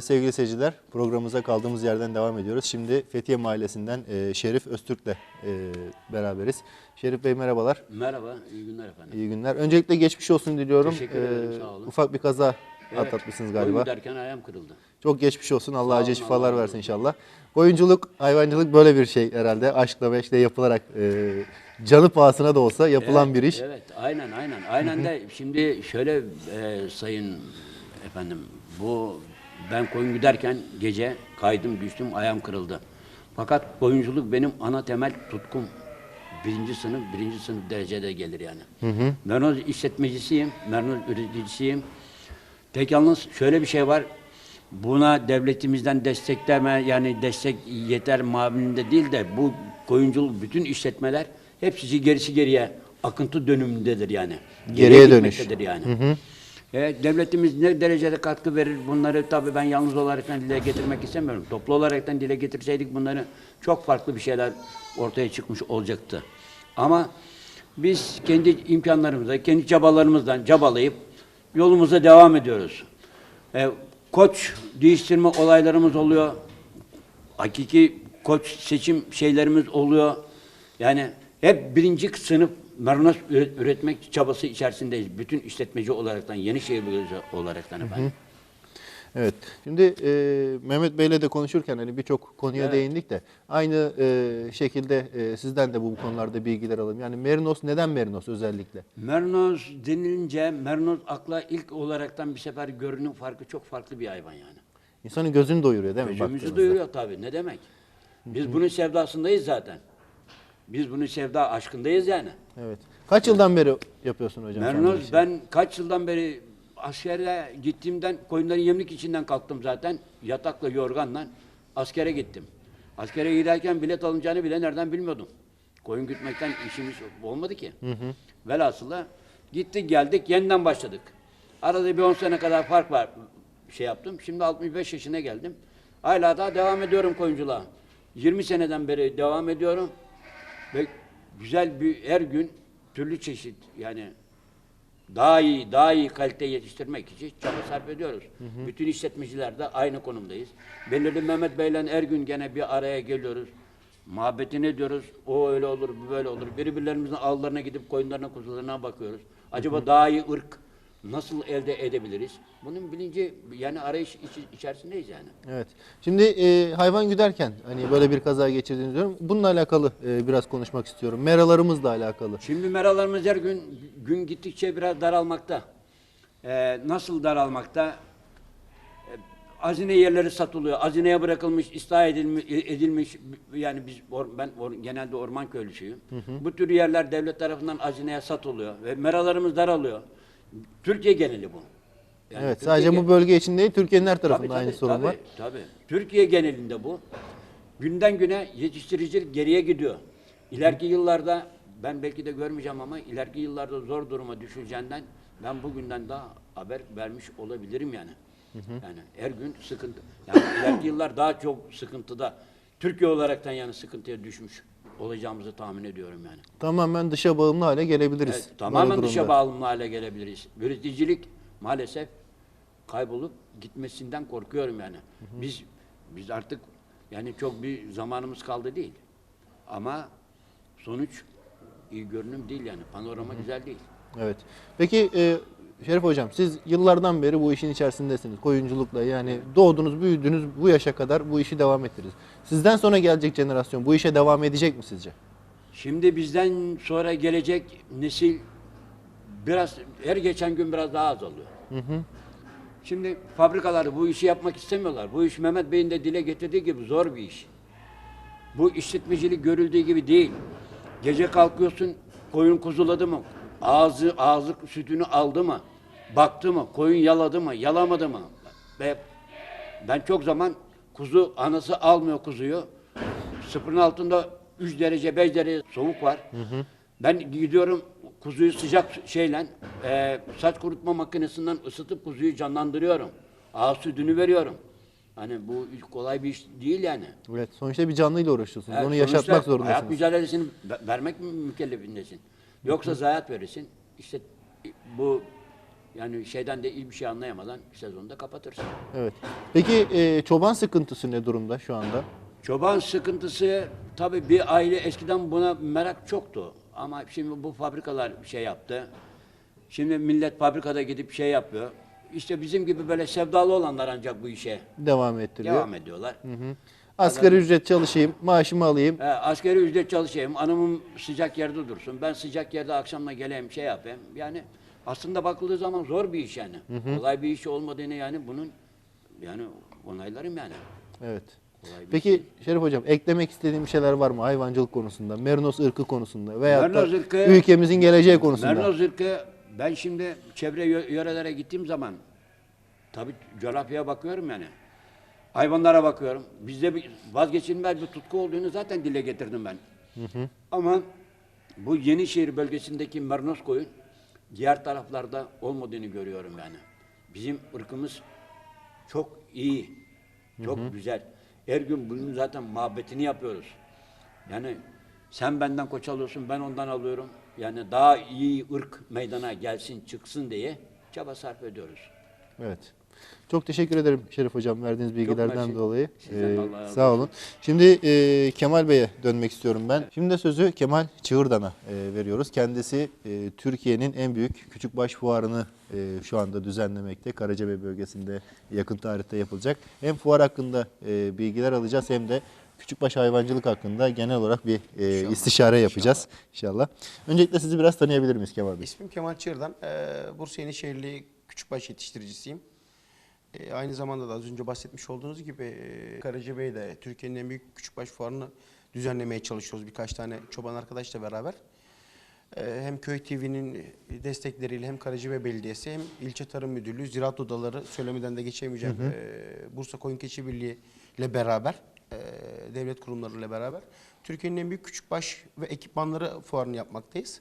Sevgili seyirciler programımıza kaldığımız yerden devam ediyoruz. Şimdi Fethiye Mahallesi'nden e, Şerif Öztürk'le e, beraberiz. Şerif Bey merhabalar, Merhaba, iyi günler efendim. iyi günler. Öncelikle geçmiş olsun diliyorum. Teşekkür ederim, sağ olun. Ufak bir kaza Evet, atlatmışsınız galiba. derken ayağım kırıldı. Çok geçmiş olsun. Allah acil şifalar Allah versin razı inşallah. Oyunculuk, hayvancılık böyle bir şey herhalde. Aşkla ve eşle yapılarak e, canı pahasına da olsa yapılan Evet, bir iş. Evet, aynen aynen. Aynen de şimdi şöyle e, sayın efendim, bu ben koyun giderken gece kaydım düştüm ayağım kırıldı. Fakat oyunculuk benim ana temel tutkum. Birinci sınıf, birinci sınıf derecede gelir yani. Mernoz işletmecisiyim, mernoz üreticisiyim. Tek yalnız şöyle bir şey var. Buna devletimizden destekleme yani destek yeter mabininde değil de bu koyunculuk bütün işletmeler hepsi gerisi geriye akıntı dönümündedir yani. Geriye dönüş. gitmektedir yani. E, devletimiz ne derecede katkı verir bunları tabii ben yalnız olaraktan dile getirmek istemiyorum. Toplu olaraktan dile getirseydik bunları çok farklı bir şeyler ortaya çıkmış olacaktı. Ama biz kendi imkanlarımızla, kendi çabalarımızdan çabalayıp yolumuza devam ediyoruz. E, koç değiştirme olaylarımız oluyor. Hakiki koç seçim şeylerimiz oluyor. Yani hep birinci sınıf üret- üretmek çabası içerisindeyiz. Bütün işletmeci olaraktan, Yenişehir Belediyesi olaraktan efendim. Evet. Şimdi e, Mehmet Bey'le de konuşurken hani birçok konuya Evet. değindik de aynı e, şekilde e, sizden de bu konularda bilgiler alalım. Yani Merinos neden Merinos özellikle? Mernoz denilince Mernoz akla ilk olaraktan bir sefer görünüm farkı çok farklı bir hayvan yani. İnsanın gözünü doyuruyor değil mi? Gözümüzü duyuruyor tabii. Ne demek? Biz bunun sevdasındayız zaten. Biz bunun sevda aşkındayız yani. Evet. Kaç yıldan beri yapıyorsun hocam? Mernoz işi? ben kaç yıldan beri askere gittiğimden koyunların yemlik içinden kalktım zaten. Yatakla yorganla askere gittim. Askere giderken bilet alınacağını bile nereden bilmiyordum. Koyun gütmekten işimiz olmadı ki. Velhasıla gittik geldik yeniden başladık. Arada bir 10 sene kadar fark var şey yaptım. Şimdi 65 yaşına geldim. Hala daha devam ediyorum koyunculuğa. 20 seneden beri devam ediyorum. Ve güzel bir her gün türlü çeşit yani daha iyi, daha iyi kalite yetiştirmek için çaba sarf ediyoruz. Bütün işletmeciler de aynı konumdayız. Belirli Mehmet Bey'le her gün gene bir araya geliyoruz. Muhabbetini ediyoruz. O öyle olur, bu böyle olur. Birbirlerimizin avlarına gidip koyunlarına, kuzularına bakıyoruz. Acaba daha iyi ırk nasıl elde edebiliriz? Bunun bilinci yani arayış içi- içerisindeyiz yani. Evet. Şimdi e, hayvan güderken hani böyle bir kaza geçirdiğinizi diyorum. Bununla alakalı e, biraz konuşmak istiyorum. Meralarımızla alakalı. Şimdi meralarımız her gün gün gittikçe biraz daralmakta. Ee, nasıl daralmakta? Ee, hazine yerleri satılıyor. Hazineye bırakılmış, ıslah edilmiş, edilmiş yani biz or- ben or- genelde orman köylüsüyüm. Bu tür yerler devlet tarafından hazineye satılıyor ve meralarımız daralıyor. Türkiye geneli bu. Yani evet. Türkiye Sadece bu bölge için değil, Türkiye'nin her Tabii, tarafında aynı tabii, sorun tabii, var. Tabii. Türkiye genelinde bu. Günden güne yetiştiricilik geriye gidiyor. İleriki yıllarda ben belki de görmeyeceğim ama ileriki yıllarda zor duruma düşeceğinden ben bugünden daha haber vermiş olabilirim yani. Yani her gün sıkıntı. Yani ileriki yıllar daha çok sıkıntıda. Türkiye olaraktan yani sıkıntıya düşmüş olacağımızı tahmin ediyorum yani. Tamamen dışa bağımlı hale gelebiliriz. Evet, tamamen dışa bağımlı hale gelebiliriz. Üreticilik maalesef kaybolup gitmesinden korkuyorum yani. Biz biz artık yani çok bir zamanımız kaldı değil. Ama sonuç iyi görünüm değil yani. Panorama güzel değil. Evet. Peki e, Şerif Hocam siz yıllardan beri bu işin içerisindesiniz. Koyunculukla yani doğdunuz, büyüdünüz, bu yaşa kadar bu işi devam ettiniz. Sizden sonra gelecek jenerasyon bu işe devam edecek mi sizce? Şimdi bizden sonra gelecek nesil biraz her geçen gün biraz daha azalıyor. Şimdi fabrikalar bu işi yapmak istemiyorlar. Bu iş Mehmet Bey'in de dile getirdiği gibi zor bir iş. Bu işletmecilik görüldüğü gibi değil. Gece kalkıyorsun, koyun kuzuladı mı? Ağzı ağzı sütünü aldı mı? Baktı mı? Koyun yaladı mı? Yalamadı mı? Ve ben çok zaman kuzu anası almıyor kuzuyu. Sıfırın altında 3 derece 5 derece soğuk var. Ben gidiyorum kuzuyu sıcak şeyle e, saç kurutma makinesinden ısıtıp kuzuyu canlandırıyorum. Ağız sütünü veriyorum. Hani bu kolay bir iş değil yani. Evet. Sonuçta bir canlıyla uğraşıyorsunuz. Evet, Onu yaşatmak Hayat zorundasınız. mücadelesini ve- vermek mi mükellefindesin? Yoksa zayiat verirsin. İşte bu Yani şeyden de iyi bir şey anlayamadan sezonu da kapatırsın. Evet. Peki e, çoban sıkıntısı ne durumda şu anda? Çoban sıkıntısı tabii bir aile eskiden buna merak çoktu. Ama şimdi bu fabrikalar şey yaptı. Şimdi millet fabrikada gidip şey yapıyor. İşte bizim gibi böyle sevdalı olanlar ancak bu işe Devam ettiriyor. devam ediyorlar. Asgari ücret çalışayım, maaşımı alayım. He, askeri ücret çalışayım, hanımım sıcak yerde dursun. Ben sıcak yerde akşamla geleyim, şey yapayım. Yani aslında bakıldığı zaman zor bir iş yani. Kolay bir iş olmadığını yani bunun yani onaylarım yani. Evet. Kolay bir Peki Şerif Hocam eklemek istediğim şeyler var mı hayvancılık konusunda, Merinos ırkı konusunda veya da Merinos ırkı- ülkemizin geleceği konusunda? Mernoz ırkı ben şimdi çevre yö- yörelere gittiğim zaman tabii coğrafyaya bakıyorum yani. Hayvanlara bakıyorum. Bizde bir vazgeçilmez bir tutku olduğunu zaten dile getirdim ben. Ama bu Yenişehir bölgesindeki mernos koyun diğer taraflarda olmadığını görüyorum yani. Bizim ırkımız çok iyi, çok güzel. Her gün bunun zaten muhabbetini yapıyoruz. Yani sen benden koç alıyorsun, ben ondan alıyorum. Yani daha iyi ırk meydana gelsin, çıksın diye çaba sarf ediyoruz. Evet. Çok teşekkür ederim Şerif Hocam verdiğiniz bilgilerden mersi. dolayı. Ee, sağ olun. Şimdi e, Kemal Bey'e dönmek istiyorum ben. Şimdi de sözü Kemal Çığırdan'a e, veriyoruz. Kendisi e, Türkiye'nin en büyük küçükbaş fuarını e, şu anda düzenlemekte. Karacabey bölgesinde yakın tarihte yapılacak. Hem fuar hakkında e, bilgiler alacağız hem de küçükbaş hayvancılık hakkında genel olarak bir e, istişare yapacağız inşallah. Öncelikle sizi biraz tanıyabilir miyiz Kemal Bey? İsmim Kemal Çığırdan. Ee, Bursa Yenişehirli küçükbaş yetiştiricisiyim. Ee, aynı zamanda da az önce bahsetmiş olduğunuz gibi e, Karacabey'de Türkiye'nin en büyük küçükbaş fuarını düzenlemeye çalışıyoruz birkaç tane çoban arkadaşla beraber. Ee, hem Köy TV'nin destekleriyle hem Karacabey Belediyesi hem İlçe Tarım Müdürlüğü, Ziraat Odaları söylemeden de geçemeyeceğim e, Bursa Koyun Keçi Birliği ile beraber e, devlet kurumlarıyla beraber Türkiye'nin en büyük küçükbaş ve ekipmanları fuarını yapmaktayız.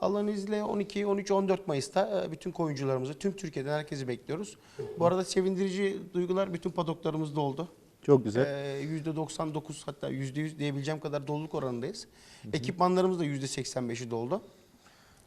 Allah'ın izniyle 12, 13, 14 Mayıs'ta e, bütün koyuncularımızı, tüm Türkiye'den herkesi bekliyoruz. Bu arada sevindirici duygular bütün padoklarımızda oldu. Çok güzel. Ee, %99 hatta %100 diyebileceğim kadar doluluk oranındayız. Ekipmanlarımız da %85'i doldu.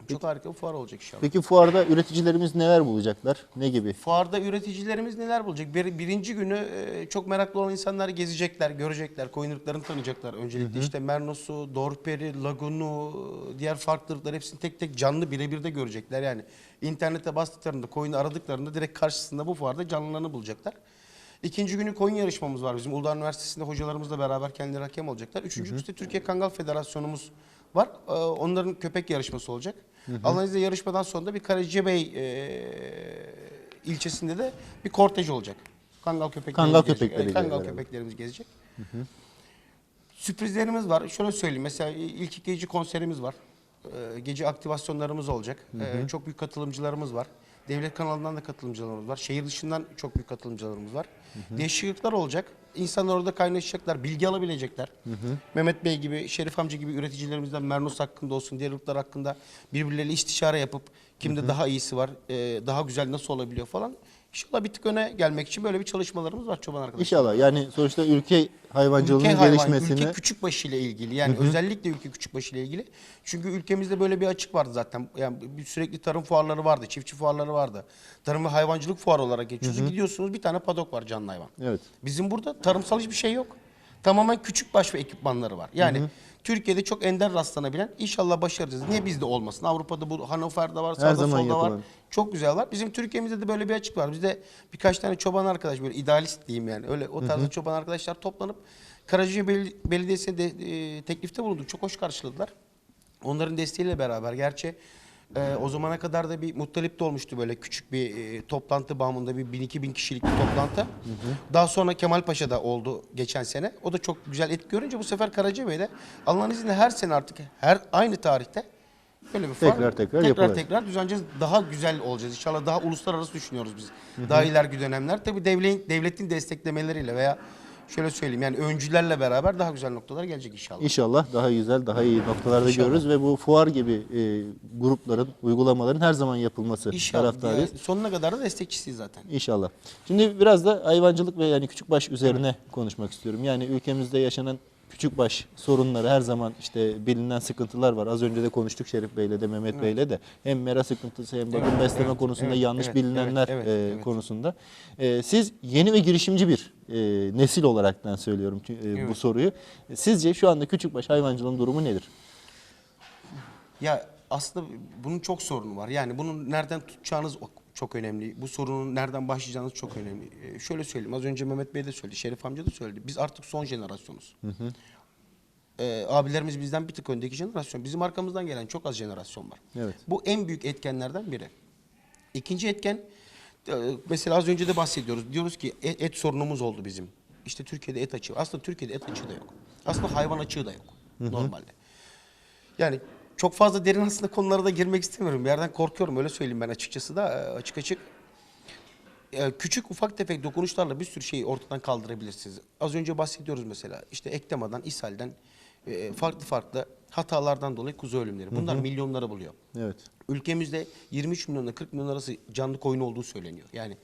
Çok harika bir fuar olacak inşallah. Peki fuarda üreticilerimiz neler bulacaklar? Ne gibi? Fuarda üreticilerimiz neler bulacak? Bir, birinci günü e, çok meraklı olan insanlar gezecekler, görecekler, koyun ırklarını tanıyacaklar. Öncelikle işte Mernos'u, Dorperi, Lagun'u, diğer farklı ırklar hepsini tek tek canlı birebir de görecekler. Yani internete bastıklarında, koyunu aradıklarında direkt karşısında bu fuarda canlılarını bulacaklar. İkinci günü koyun yarışmamız var. Bizim Uludağ Üniversitesi'nde hocalarımızla beraber kendileri hakem olacaklar. Üçüncü işte Türkiye Kangal Federasyonumuz var. Ee, Onların köpek yarışması olacak. İzniyle yarışmadan sonra bir Karacabey e, ilçesinde de bir kortej olacak. Kangal köpeklerimiz Kangal gezecek. köpekleriyle Evet, Kangal beraber. köpeklerimiz gezecek. Sürprizlerimiz var. Şöyle söyleyeyim. Mesela ilk gece konserimiz var. Ee, Gece aktivasyonlarımız olacak. Ee, Çok büyük katılımcılarımız var. Devlet kanalından da katılımcılarımız var. Şehir dışından çok büyük katılımcılarımız var. Değişiklikler olacak. İnsanlar orada kaynaşacaklar, bilgi alabilecekler. Mehmet Bey gibi, Şerif amca gibi üreticilerimizden Mernos hakkında olsun, diğer ırklar hakkında birbirleriyle istişare yapıp kimde daha iyisi var, e, daha güzel nasıl olabiliyor falan. İnşallah bir tık öne gelmek için böyle bir çalışmalarımız var çoban arkadaşlar. İnşallah yani sonuçta ülke hayvancılığının Ülke hayvan, gelişmesini ülke küçükbaşı ile ilgili yani özellikle ülke küçükbaşı ile ilgili. Çünkü ülkemizde böyle bir açık vardı zaten. Yani bir sürekli tarım fuarları vardı, çiftçi fuarları vardı. Tarım ve hayvancılık fuarı olarak geçiyordu. Gidiyorsunuz bir tane padok var canlı hayvan. Evet. Bizim burada tarımsal hiçbir şey yok. Tamamen küçükbaş ve ekipmanları var. Yani Türkiye'de çok ender rastlanabilen inşallah başaracağız. Niye bizde olmasın? Avrupa'da bu Hannover'de var, sağda solda var. Çok güzel var. Bizim Türkiye'mizde de böyle bir açık var. Bizde birkaç tane çoban arkadaş böyle idealist diyeyim yani. Öyle o tarzda çoban arkadaşlar toplanıp Karacabey Bel- Belediyesi'ne de e, teklifte bulunduk. Çok hoş karşıladılar. Onların desteğiyle beraber gerçi e, o zamana kadar da bir muttalip de olmuştu böyle küçük bir e, toplantı bağımında bir 1000-2000 kişilik bir toplantı. Daha sonra Kemalpaşa'da oldu geçen sene. O da çok güzel etki görünce bu sefer Karacabey'de Allah'ın izniyle her sene artık her aynı tarihte böyle bir fuar Tekrar tekrar tekrar, yapılacak. tekrar düzenleyeceğiz. Daha güzel olacağız. İnşallah daha uluslararası düşünüyoruz biz. Daha ileriki dönemler. Tabii devletin, devletin desteklemeleriyle veya şöyle söyleyeyim yani öncülerle beraber daha güzel noktalara gelecek inşallah. İnşallah daha güzel, daha iyi noktalarda İnşallah. görürüz ve bu fuar gibi e, grupların, uygulamaların her zaman yapılması taraftarıyız. Yani sonuna kadar da destekçisiyiz zaten. İnşallah. Şimdi biraz da hayvancılık ve yani küçükbaş üzerine konuşmak istiyorum. Yani ülkemizde yaşanan küçükbaş sorunları her zaman işte bilinen sıkıntılar var. Az önce de konuştuk Şerif Bey'le de Mehmet Bey'le de. Hem mera sıkıntısı hem bakım Evet, besleme evet, konusunda evet, yanlış evet, bilinenler evet, e, evet, evet. konusunda. E, siz yeni ve girişimci bir e, nesil olaraktan söylüyorum e, bu Evet. soruyu. Sizce şu anda küçükbaş hayvancılığın durumu nedir? Ya aslında bunun çok sorunu var. Yani bunu nereden tutacağınız çok önemli. Bu sorunun nereden başlayacağınız çok önemli. Ee, şöyle söyleyeyim. Az önce Mehmet Bey de söyledi. Şerif amca da söyledi. Biz artık son jenerasyonuz. Ee, abilerimiz bizden bir tık öndeki jenerasyon. Bizim arkamızdan gelen çok az jenerasyon var. Evet. Bu en büyük etkenlerden biri. İkinci etken e, mesela az önce de bahsediyoruz. Diyoruz ki et, et sorunumuz oldu bizim. İşte Türkiye'de et açığı. Aslında Türkiye'de et açığı da yok. Aslında hayvan açığı da yok normalde. Yani çok fazla derin aslında konulara da girmek istemiyorum. Bir yerden korkuyorum öyle söyleyeyim ben açıkçası da e, açık açık. E, Küçük ufak tefek dokunuşlarla bir sürü şeyi ortadan kaldırabilirsiniz. Az önce bahsediyoruz mesela işte eklemadan, ishalden, e, farklı farklı hatalardan dolayı kuzu ölümleri. Bunlar milyonlara buluyor. Evet. Ülkemizde 23 milyonla 40 milyon arası canlı koyun olduğu söyleniyor. Yani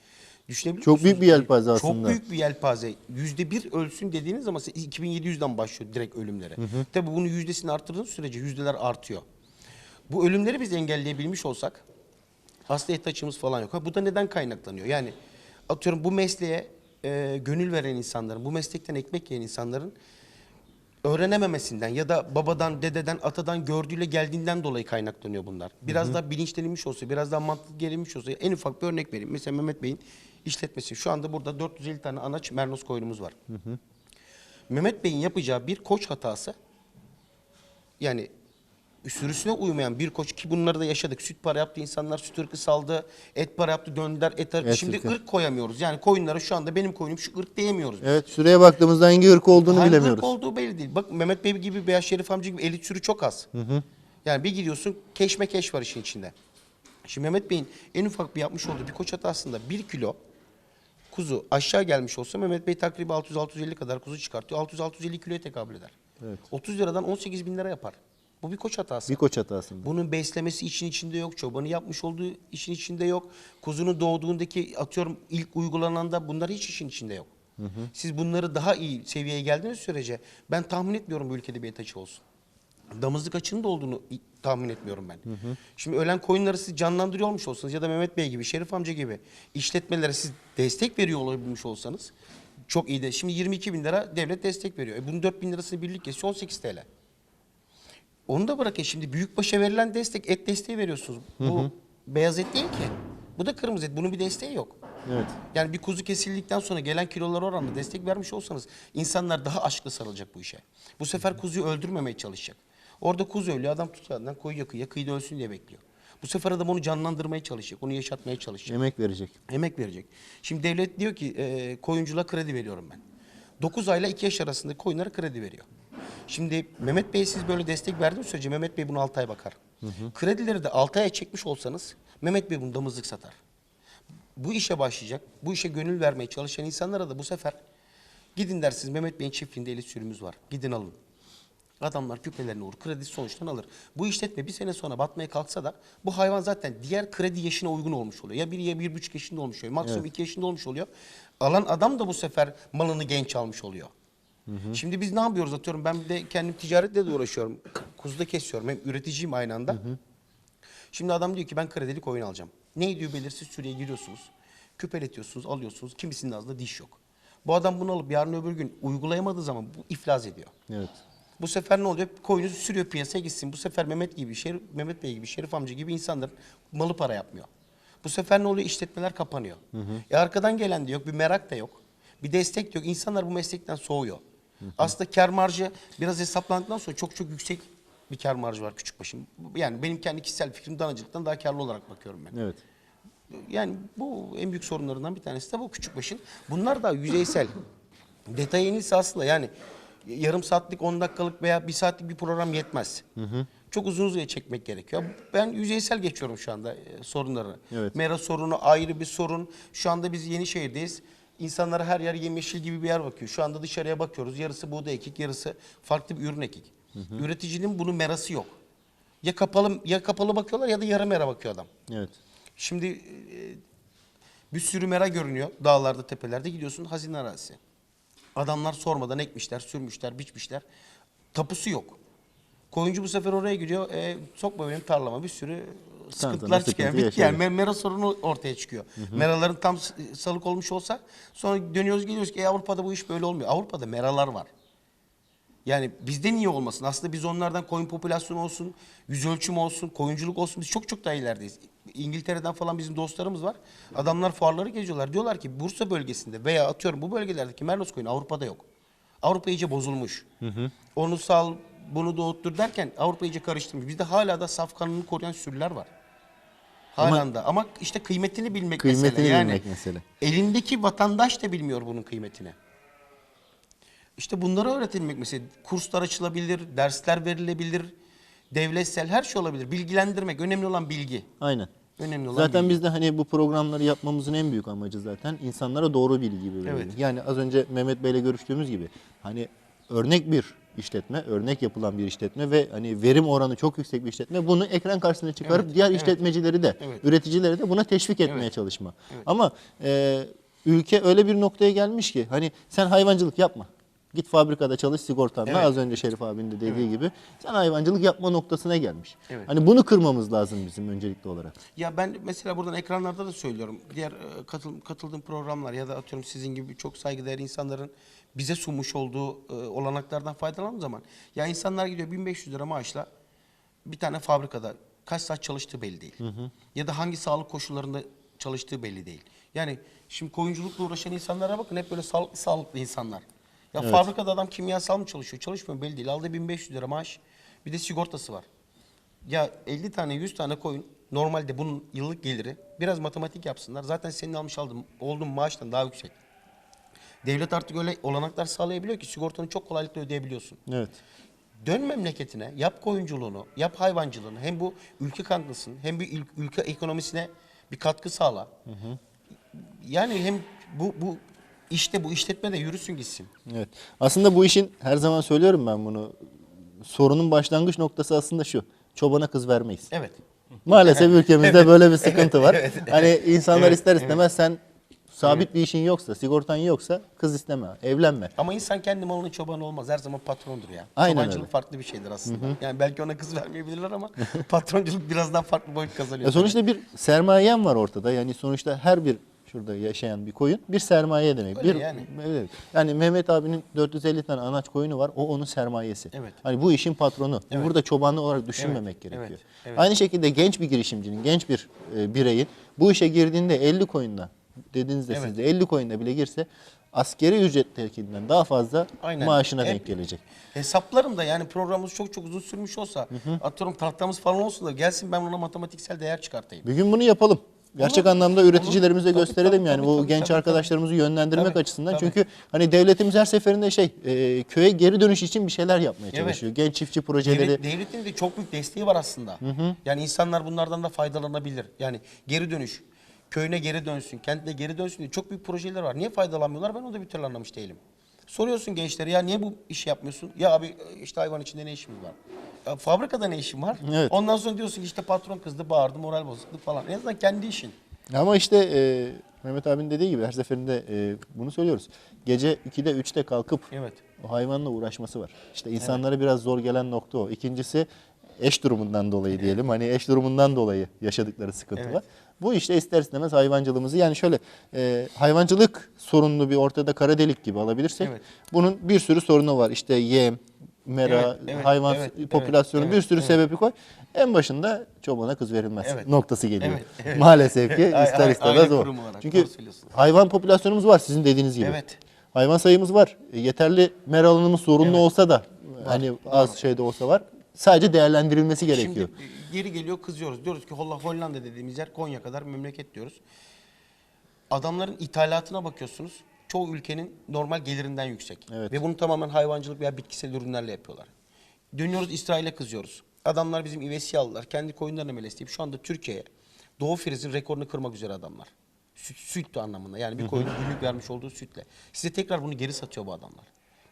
düşünebiliyor Çok musunuz? büyük bir yelpaze Çok aslında. büyük bir yelpaze. Yüzde bir ölsün dediğiniz zaman siz 2700'den başlıyor direkt ölümlere. Tabii bunun yüzdesini arttırdığınız sürece yüzdeler artıyor. Bu ölümleri biz engelleyebilmiş olsak hasta açığımız falan yok. Ha, bu da neden kaynaklanıyor? Yani atıyorum bu mesleğe e, gönül veren insanların, bu meslekten ekmek yiyen insanların öğrenememesinden ya da babadan, dededen, atadan gördüğüyle geldiğinden dolayı kaynaklanıyor bunlar. Biraz daha bilinçlenilmiş olsa, biraz daha mantıklı gelinmiş olsa en ufak bir örnek vereyim. Mesela Mehmet Bey'in işletmesi. Şu anda burada 450 tane anaç mernos koyunumuz var. Mehmet Bey'in yapacağı bir koç hatası yani sürüsüne uymayan bir koç ki bunları da yaşadık. Süt para yaptı insanlar, süt ırkı saldı, et para yaptı, döndüler, et ırkı. Et Şimdi ırkı. ırk koyamıyoruz. Yani koyunlara şu anda benim koyunum şu ırk diyemiyoruz. Evet şuraya baktığımızda hangi ırk olduğunu Hangi bilemiyoruz. ırk olduğu belli değil. Bak Mehmet Bey gibi Beyaz Şerif amca gibi elit sürü çok az. Yani bir gidiyorsun keşme keş var işin içinde. Şimdi Mehmet Bey'in en ufak bir yapmış olduğu bir koç hatasında bir kilo kuzu aşağı gelmiş olsa Mehmet Bey takribi 600-650 kadar kuzu çıkartıyor. 600-650 kiloya tekabül eder. 30 liradan 18 bin lira yapar. Bu bir koç hatası. Bir koç hatasında. Bunun beslemesi için içinde yok. Çobanı yapmış olduğu işin içinde yok. Kuzunun doğduğundaki atıyorum ilk uygulananda bunlar hiç işin içinde yok. Siz bunları daha iyi seviyeye geldiğiniz sürece ben tahmin etmiyorum bu ülkede bir et açığı olsun. Damızlık açının da olduğunu tahmin etmiyorum ben. Şimdi ölen koyunları siz canlandırıyor olmuş olsanız ya da Mehmet Bey gibi, Şerif amca gibi işletmelere siz destek veriyor olabilmiş olsanız çok iyi de. Şimdi 22 bin lira devlet destek veriyor. E bunun 4 bin lirasını birlik kesiyor 18 TL. Onu da bırakın şimdi büyükbaşa verilen destek et desteği veriyorsunuz. Bu beyaz et değil ki. Bu da kırmızı et. Bunun bir desteği yok. Evet. Yani bir kuzu kesildikten sonra gelen kilolar oranla destek vermiş olsanız insanlar daha aşkla sarılacak bu işe. Bu sefer kuzuyu öldürmemeye çalışacak. Orada kuzu ölüyor adam tutuyor adam koyu yakıyor. Yakıyı da ölsün diye bekliyor. Bu sefer adam onu canlandırmaya çalışacak. Onu yaşatmaya çalışacak. Emek verecek. Emek verecek. Şimdi devlet diyor ki e, koyunculuğa kredi veriyorum ben. 9 ayla 2 yaş arasında koyunlara kredi veriyor. Şimdi Mehmet Bey siz böyle destek verdiğiniz sürece Mehmet Bey bunu 6 ay bakar. Kredileri de 6 aya çekmiş olsanız Mehmet Bey bunu damızlık satar. Bu işe başlayacak, bu işe gönül vermeye çalışan insanlara da bu sefer gidin dersiniz Mehmet Bey'in çiftliğinde elit sürümüz var. Gidin alın. Adamlar küpelerini vurur, kredi sonuçtan alır. Bu işletme bir sene sonra batmaya kalksa da bu hayvan zaten diğer kredi yaşına uygun olmuş oluyor. Ya bir ya bir buçuk yaşında olmuş oluyor. Maksimum iki yaşında olmuş oluyor. Alan adam da bu sefer malını genç almış oluyor. Şimdi biz ne yapıyoruz atıyorum ben de kendim ticaretle de uğraşıyorum. K- Kuzu da kesiyorum. Hem üreticiyim aynı anda. Şimdi adam diyor ki ben kredili koyun alacağım. Ne diyor belirsiz süreye giriyorsunuz. Küpeletiyorsunuz, alıyorsunuz. Kimisinin ağzında diş yok. Bu adam bunu alıp yarın öbür gün uygulayamadığı zaman bu iflas ediyor. Evet. Bu sefer ne oluyor? Koyunu sürüyor piyasaya gitsin. Bu sefer Mehmet gibi, Şerif, Mehmet Bey gibi, Şerif amca gibi insanlar malı para yapmıyor. Bu sefer ne oluyor? İşletmeler kapanıyor. E arkadan gelen de yok, bir merak da yok. Bir destek de yok. İnsanlar bu meslekten soğuyor. Aslında kar marjı biraz hesaplandıktan sonra çok çok yüksek bir kar marjı var küçük başım. Yani benim kendi kişisel fikrim danacılıktan daha karlı olarak bakıyorum ben. Evet. Yani bu en büyük sorunlarından bir tanesi de bu küçük başın. Bunlar da yüzeysel. Detaya inilse aslında yani yarım saatlik 10 dakikalık veya bir saatlik bir program yetmez. Çok uzun uzun çekmek gerekiyor. Ben yüzeysel geçiyorum şu anda e, sorunları. Evet. Mera sorunu ayrı bir sorun. Şu anda biz Yenişehir'deyiz. İnsanlara her yer yemyeşil gibi bir yer bakıyor. Şu anda dışarıya bakıyoruz. Yarısı buğday ekik, yarısı farklı bir ürün ekik. Üreticinin bunun merası yok. Ya kapalı ya kapalı bakıyorlar ya da yarı mera bakıyor adam. Evet. Şimdi e, bir sürü mera görünüyor dağlarda, tepelerde. Gidiyorsun hazine arazisi. Adamlar sormadan ekmişler, sürmüşler, biçmişler. Tapusu yok. Koyuncu bu sefer oraya gidiyor. E, sokma benim tarlama bir sürü sıkıntılar sıkıntı çıkıyor. Bitti yaşıyor. yani me- mera sorunu ortaya çıkıyor. Meraların tam salık olmuş olsa sonra dönüyoruz geliyoruz ki "E, Avrupa'da bu iş böyle olmuyor. Avrupa'da meralar var. Yani bizde niye olmasın? Aslında biz onlardan koyun popülasyonu olsun, yüz ölçüm olsun, koyunculuk olsun biz çok çok daha ilerideyiz. İngiltere'den falan bizim dostlarımız var. Adamlar fuarları geziyorlar. Diyorlar ki Bursa bölgesinde veya atıyorum bu bölgelerdeki merlos koyunu Avrupa'da yok. Avrupa iyice bozulmuş. Onu sal, bunu doğuttur derken Avrupa iyice karıştırmış. Bizde hala da safkanını koruyan sürüler var. Halen da. Ama işte kıymetini bilmek Kıymetini mesele. Yani bilmek mesele. elindeki vatandaş da bilmiyor bunun kıymetini. İşte bunları öğretilmek mesela kurslar açılabilir, dersler verilebilir, devletsel her şey olabilir. Bilgilendirmek önemli olan bilgi. Aynen. Önemli olan Zaten bilgi. biz de hani bu programları yapmamızın en büyük amacı zaten insanlara doğru bilgi verelim. Evet. Yani az önce Mehmet Bey'le görüştüğümüz gibi hani örnek bir işletme, örnek yapılan bir işletme ve hani verim oranı çok yüksek bir işletme bunu ekran karşısına çıkarıp Evet, diğer evet. işletmecileri de, Evet. üreticileri de buna teşvik etmeye Evet. çalışma. Ama e, ülke öyle bir noktaya gelmiş ki hani sen hayvancılık yapma. Git fabrikada çalış sigortanla Evet. az önce Şerif abinin de dediği gibi sen hayvancılık yapma noktasına gelmiş. Evet. Hani bunu kırmamız lazım bizim öncelikli olarak. Ya ben mesela buradan ekranlarda da söylüyorum. Diğer e, katıl, katıldığım programlar ya da atıyorum sizin gibi çok saygıdeğer insanların bize sunmuş olduğu e, olanaklardan faydalandığım zaman ya insanlar gidiyor 1500 lira maaşla bir tane fabrikada kaç saat çalıştığı belli değil. Ya da hangi sağlık koşullarında çalıştığı belli değil. Yani şimdi koyunculukla uğraşan insanlara bakın hep böyle sağlıklı sağlıklı insanlar. Ya fabrikada adam kimyasal mı çalışıyor? Çalışmıyor belli değil. Aldığı 1500 lira maaş. Bir de sigortası var. Ya 50 tane 100 tane koyun normalde bunun yıllık geliri biraz matematik yapsınlar. Zaten senin almış aldığın olduğun maaştan daha yüksek. Devlet artık öyle olanaklar sağlayabiliyor ki sigortanı çok kolaylıkla ödeyebiliyorsun. Evet. Dön memleketine, yap koyunculuğunu, yap hayvancılığını. Hem bu ülke katkısın, hem bir ül- ülke ekonomisine bir katkı sağla. Yani hem bu bu işte bu işletme de yürüsün gitsin. Evet. Aslında bu işin her zaman söylüyorum ben bunu. Sorunun başlangıç noktası aslında şu. Çobana kız vermeyiz. Evet. Maalesef ülkemizde böyle bir sıkıntı var. Evet, evet. Hani insanlar Evet, ister istemez sen sabit bir işin yoksa, sigortan yoksa kız isteme, evlenme. Ama insan kendi malının çobanı olmaz. Her zaman patrondur ya. Aynen Çobancılık öyle. farklı bir şeydir aslında. Yani belki ona kız vermeyebilirler ama patronculuk biraz daha farklı boyut kazanıyor. Ya sonuçta bir sermayen var ortada. Yani sonuçta her bir şurada yaşayan bir koyun bir sermaye demek. Öyle bir, yani. Evet. Yani Mehmet abinin 450 tane anaç koyunu var. O onun sermayesi. Evet. Hani bu işin patronu. Evet. Burada çobanlı olarak düşünmemek Evet, gerekiyor. evet, evet. Aynı şekilde genç bir girişimcinin, genç bir e, bireyin bu işe girdiğinde 50 koyunla dediğinizde Evet. siz de 50 koyunla bile girse askeri ücrettekinden daha fazla Aynen. maaşına Hep- denk gelecek. Hesaplarım da yani programımız çok çok uzun sürmüş olsa atıyorum tahtamız falan olsun da gelsin ben ona matematiksel değer çıkartayım. Bir gün bunu yapalım. Gerçek Olur, anlamda üreticilerimize. Tabii, gösterelim tabii, yani tabii, bu tabii, genç tabii, arkadaşlarımızı yönlendirmek Tabii, açısından. tabii. Çünkü hani devletimiz her seferinde şey e, köye geri dönüş için bir şeyler yapmaya Evet. çalışıyor. Genç çiftçi projeleri. Devlet, devletin de çok büyük desteği var aslında. Yani insanlar bunlardan da faydalanabilir. Yani geri dönüş, köyüne geri dönsün, kentine geri dönsün diye çok büyük projeler var. Niye faydalanmıyorlar ben onu da bir türlü anlamış değilim. Soruyorsun gençlere ya niye bu işi yapmıyorsun? Ya abi işte hayvan içinde ne işimiz var? Ya fabrikada ne işin var? Evet. Ondan sonra diyorsun ki işte patron kızdı, bağırdı, moral bozuktu falan. En azından kendi işin. Ama işte e, Mehmet abinin dediği gibi her seferinde e, bunu söylüyoruz. Gece 2'de 3'te kalkıp Evet. o hayvanla uğraşması var. İşte insanlara biraz zor gelen nokta o. İkincisi eş durumundan dolayı diyelim. Hani eş durumundan dolayı yaşadıkları sıkıntı Evet. Var. Bu işte ister istemez hayvancılığımızı yani şöyle e, hayvancılık sorunlu bir ortada kara delik gibi alabilirsek Evet. bunun bir sürü sorunu var. İşte yem, mera, Evet, evet, hayvan evet, popülasyonu evet, bir sürü evet. sebebi koy. En başında çobana kız verilmez Evet. noktası geliyor. Evet, evet. Maalesef ki ister istemez o. Çünkü hayvan popülasyonumuz var sizin dediğiniz gibi. Evet. Hayvan sayımız var. E, Yeterli mera alanımız sorunlu Evet. olsa da hani az şeyde olsa var. Sadece değerlendirilmesi gerekiyor. Şimdi e, geri geliyor kızıyoruz. Diyoruz ki Holla Hollanda dediğimiz yer Konya kadar memleket diyoruz. Adamların ithalatına bakıyorsunuz. Çoğu ülkenin normal gelirinden yüksek. Evet. Ve bunu tamamen hayvancılık veya bitkisel ürünlerle yapıyorlar. Dönüyoruz İsrail'e kızıyoruz. Adamlar bizim ivesi aldılar. Kendi koyunlarını melesleyip şu anda Türkiye'ye Doğu Friz'in rekorunu kırmak üzere adamlar. Süt, süt anlamında yani bir koyunun günlük vermiş olduğu sütle. Size tekrar bunu geri satıyor bu adamlar.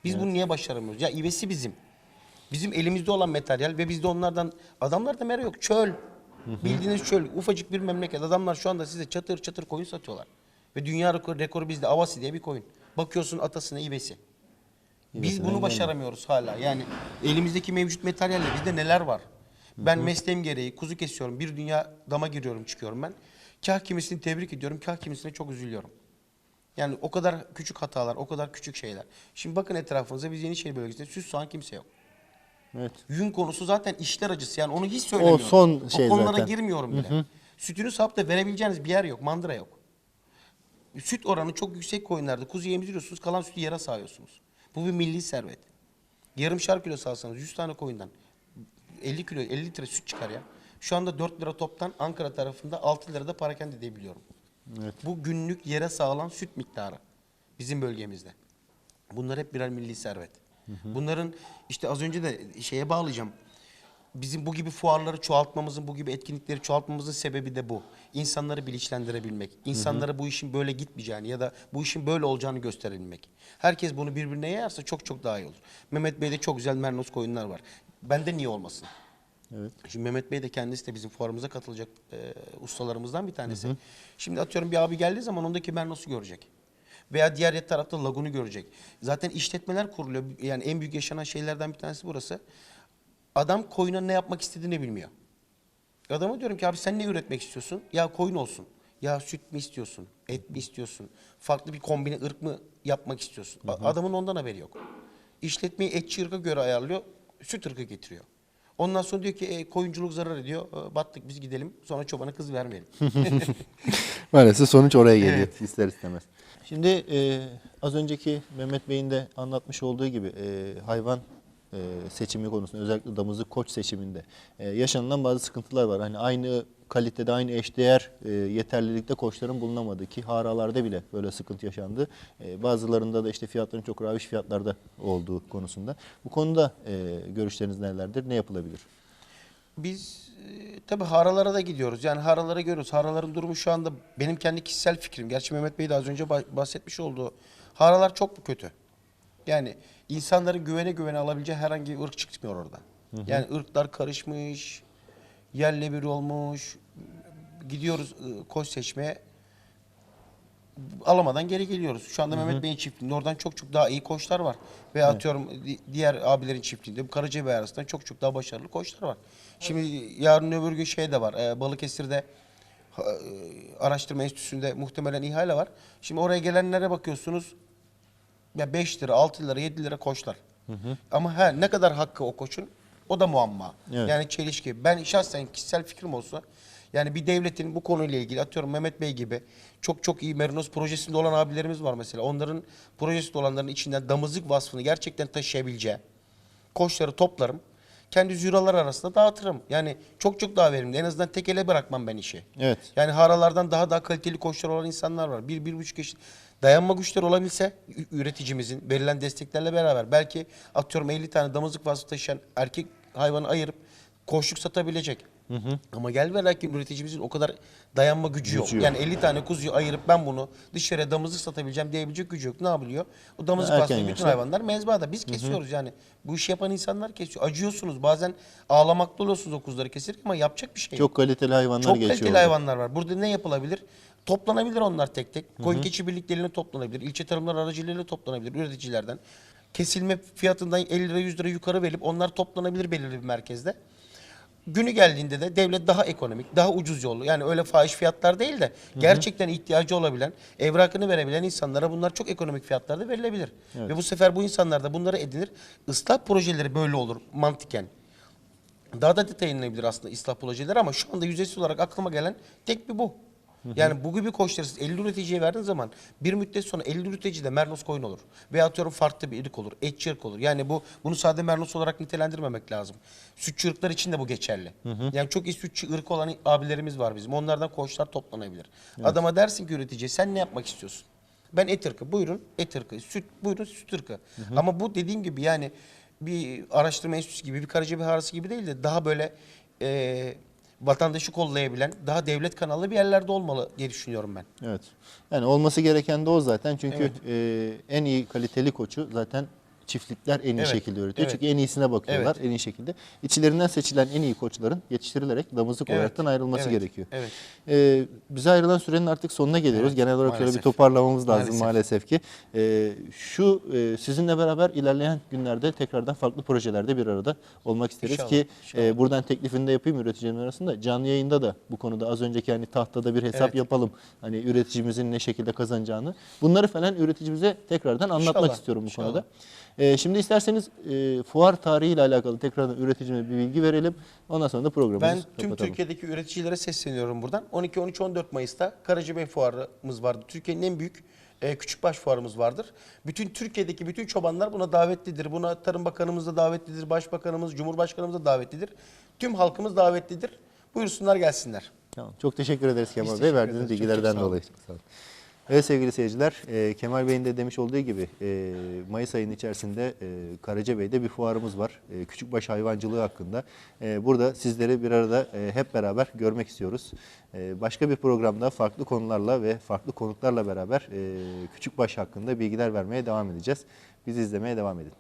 Biz bunu niye başaramıyoruz? Ya ivesi bizim. Bizim elimizde olan materyal ve bizde onlardan adamlarda mera yok. Çöl. Bildiğiniz çöl. Ufacık bir memleket. Adamlar şu anda size çatır çatır koyun satıyorlar. Ve dünya rekoru, rekoru bizde. Avasi diye bir koyun. Bakıyorsun atasına ivesi. Biz bunu başaramıyoruz hala. Yani elimizdeki mevcut materyalle bizde neler var? Ben mesleğim gereği kuzu kesiyorum. Bir dünya dama giriyorum çıkıyorum ben. Kah kimisini tebrik ediyorum, kah kimisine çok üzülüyorum. Yani o kadar küçük hatalar, o kadar küçük şeyler. Şimdi bakın etrafınıza biz Yenişehir bölgesinde süs soğan kimse yok. Evet. Yün konusu zaten işler acısı yani onu hiç söylemiyorum. son şey o konulara zaten. girmiyorum bile. Sütünü sap da verebileceğiniz bir yer yok, mandıra yok. Süt oranı çok yüksek koyunlarda. Kuzu emziriyorsunuz, kalan sütü yere sağıyorsunuz. Bu bir milli servet. Yarımşar kilo sağsanız 100 tane koyundan 50 kilo 50 litre süt çıkar ya. Şu anda 4 lira toptan Ankara tarafında 6 lirada parakende diye biliyorum. Evet. Bu günlük yere sağlanan süt miktarı bizim bölgemizde. Bunlar hep birer milli servet. Bunların işte az önce de şeye bağlayacağım. Bizim bu gibi fuarları çoğaltmamızın, bu gibi etkinlikleri çoğaltmamızın sebebi de bu. İnsanları bilinçlendirebilmek. İnsanlara bu işin böyle gitmeyeceğini ya da bu işin böyle olacağını gösterebilmek. Herkes bunu birbirine yayarsa çok çok daha iyi olur. Mehmet Bey'de çok güzel mernos koyunlar var. Bende niye olmasın? Evet. Şimdi Mehmet Bey de kendisi de bizim fuarımıza katılacak e, ustalarımızdan bir tanesi. Şimdi atıyorum bir abi geldiği zaman ondaki mernosu görecek. Veya diğer tarafta lagunu görecek. Zaten işletmeler kuruluyor. Yani en büyük yaşanan şeylerden bir tanesi burası. Adam koyuna ne yapmak istediğini bilmiyor. Adama diyorum ki abi sen ne üretmek istiyorsun? Ya koyun olsun. Ya süt mü istiyorsun? Et mi istiyorsun? Farklı bir kombine ırk mı yapmak istiyorsun? A- Adamın ondan haberi yok. İşletmeyi etçi ırka göre ayarlıyor. Süt ırkı getiriyor. Ondan sonra diyor ki e, koyunculuk zarar ediyor. E, battık biz gidelim. Sonra çobana kız vermeyelim. Maalesef sonuç oraya geliyor ister istemez. Şimdi e, az önceki Mehmet Bey'in de anlatmış olduğu gibi e, hayvan e, seçimi konusunda özellikle damızlık koç seçiminde e, yaşanılan bazı sıkıntılar var. Hani aynı kalitede aynı eşdeğer e, yeterlilikte koçların bulunamadığı ki haralarda bile böyle sıkıntı yaşandı. E, bazılarında da işte fiyatların çok raviş fiyatlarda olduğu konusunda. Bu konuda e, görüşleriniz nelerdir? Ne yapılabilir? Biz e, tabii haralara da gidiyoruz. Yani haralara görüyoruz. Haraların durumu şu anda benim kendi kişisel fikrim. Gerçi Mehmet Bey de az önce bah- bahsetmiş olduğu. Haralar çok kötü. Yani insanların güvene güvene alabileceği herhangi bir ırk çıkmıyor orada. Yani ırklar karışmış, yerle bir olmuş. Gidiyoruz e, koç seçmeye. Alamadan geri geliyoruz. Şu anda Mehmet Bey'in çiftliğinde oradan çok çok daha iyi koçlar var. Ve atıyorum di- diğer abilerin çiftliğinde bu Karacabey arasında çok çok daha başarılı koçlar var. Şimdi yarın öbür gün şey de var. E, Balıkesir'de ha, e, araştırma enstitüsünde muhtemelen ihale var. Şimdi oraya gelenlere bakıyorsunuz. Ya 5 lira, 6 lira, 7 lira koçlar. Ama ha, ne kadar hakkı o koçun o da muamma. Evet. Yani çelişki. Ben şahsen kişisel fikrim olsa yani bir devletin bu konuyla ilgili atıyorum Mehmet Bey gibi çok çok iyi Merinos projesinde olan abilerimiz var mesela. Onların projesinde olanların içinden damızlık vasfını gerçekten taşıyabileceği koçları toplarım. Kendi züralar arasında dağıtırım. Yani çok çok daha verimli. En azından tek ele bırakmam ben işi. Evet. Yani haralardan daha daha kaliteli koçlar olan insanlar var. Bir, bir buçuk yaş dayanma güçleri olabilse üreticimizin verilen desteklerle beraber belki atıyorum 50 tane damızlık vasfı taşıyan erkek hayvanı ayırıp koçluk satabilecek. Ama gel ve lakin üreticimizin o kadar dayanma gücü, yok. Gücü yok. Yani 50 tane kuzuyu ayırıp ben bunu dışarıya damızlık satabileceğim diyebilecek gücü yok. Ne yapılıyor? O damızlık Erken vasfı bütün yaşta. hayvanlar mezbada. Biz kesiyoruz yani. Bu işi yapan insanlar kesiyor. Acıyorsunuz. Bazen ağlamakta oluyorsunuz o kuzuları keserken ama yapacak bir şey yok. Çok kaliteli hayvanlar Çok geçiyor. kaliteli orada. hayvanlar var. Burada ne yapılabilir? Toplanabilir onlar tek tek. Koyun keçi birlikleriyle toplanabilir. İlçe tarımlar aracılığıyla toplanabilir üreticilerden. Kesilme fiyatından 50 lira 100 lira yukarı verip onlar toplanabilir belirli bir merkezde. Günü geldiğinde de devlet daha ekonomik, daha ucuz yolu yani öyle fahiş fiyatlar değil de gerçekten ihtiyacı olabilen, evrakını verebilen insanlara bunlar çok ekonomik fiyatlarda verilebilir. Ve bu sefer bu insanlar da bunları edinir. Islah projeleri böyle olur mantıken. Daha da detaylanabilir aslında ıslah projeleri ama şu anda yüzeysel olarak aklıma gelen tek bir bu. Yani bu gibi koçları siz 50 üreticiye verdiğiniz zaman bir müddet sonra 50 üretici de mernos koyun olur. Veya atıyorum farklı bir ırk olur. Etçi ırk olur. Yani bu bunu sadece mernos olarak nitelendirmemek lazım. Sütçü ırklar için de bu geçerli. Yani çok iyi sütçü ırk olan abilerimiz var bizim. Onlardan koçlar toplanabilir. Adama dersin ki üreticiye sen ne yapmak istiyorsun? Ben et ırkı. Buyurun et ırkı. Süt buyurun süt ırkı. Ama bu dediğim gibi yani bir araştırma enstitüsü gibi bir Karacabey Harası gibi değil de daha böyle e, vatandaşı kollayabilen daha devlet kanallı bir yerlerde olmalı diye düşünüyorum ben. Evet. Yani olması gereken de o zaten. Çünkü e, en iyi kaliteli koçu zaten çiftlikler en iyi Evet, şekilde üretiyor. evet. Çünkü en iyisine bakıyorlar en iyi şekilde. İçlerinden seçilen en iyi koçların yetiştirilerek damızlık Evet, olaraktan ayrılması evet, gerekiyor. evet. Ee, bize ayrılan sürenin artık sonuna geliyoruz. Evet, Genel olarak şöyle bir maalesef. toparlamamız lazım Maalesef. maalesef, ki. Ee, şu e, sizinle beraber ilerleyen günlerde tekrardan farklı projelerde bir arada olmak isteriz İnşallah, ki inşallah. e, buradan teklifini de yapayım üreticilerin arasında. Canlı yayında da bu konuda az önceki hani tahtada bir hesap Evet. yapalım. Hani üreticimizin ne şekilde kazanacağını. Bunları falan üreticimize tekrardan anlatmak İnşallah, istiyorum bu inşallah. konuda. Ee, şimdi isterseniz e, fuar tarihiyle alakalı tekrardan üreticime bir bilgi verelim. Ondan sonra da programımızı Ben tüm kapatalım. Türkiye'deki üreticilere sesleniyorum buradan. 12, 13, 14 Mayıs'ta Karacabey Fuarımız vardı. Türkiye'nin en büyük e, küçükbaş fuarımız vardır. Bütün Türkiye'deki bütün çobanlar buna davetlidir. Buna Tarım Bakanımız da davetlidir, Başbakanımız, Cumhurbaşkanımız da davetlidir. Tüm halkımız davetlidir. Buyursunlar gelsinler. Tamam. Çok teşekkür ederiz Kemal Bey verdiğiniz bilgilerden dolayı. Çok sağ olun. Evet sevgili seyirciler, e, Kemal Bey'in de demiş olduğu gibi e, Mayıs ayının içerisinde e, Karacabey'de bir fuarımız var. E, küçükbaş hayvancılığı hakkında. E, burada sizleri bir arada e, hep beraber görmek istiyoruz. E, başka bir programda farklı konularla ve farklı konuklarla beraber e, küçükbaş hakkında bilgiler vermeye devam edeceğiz. Bizi izlemeye devam edin.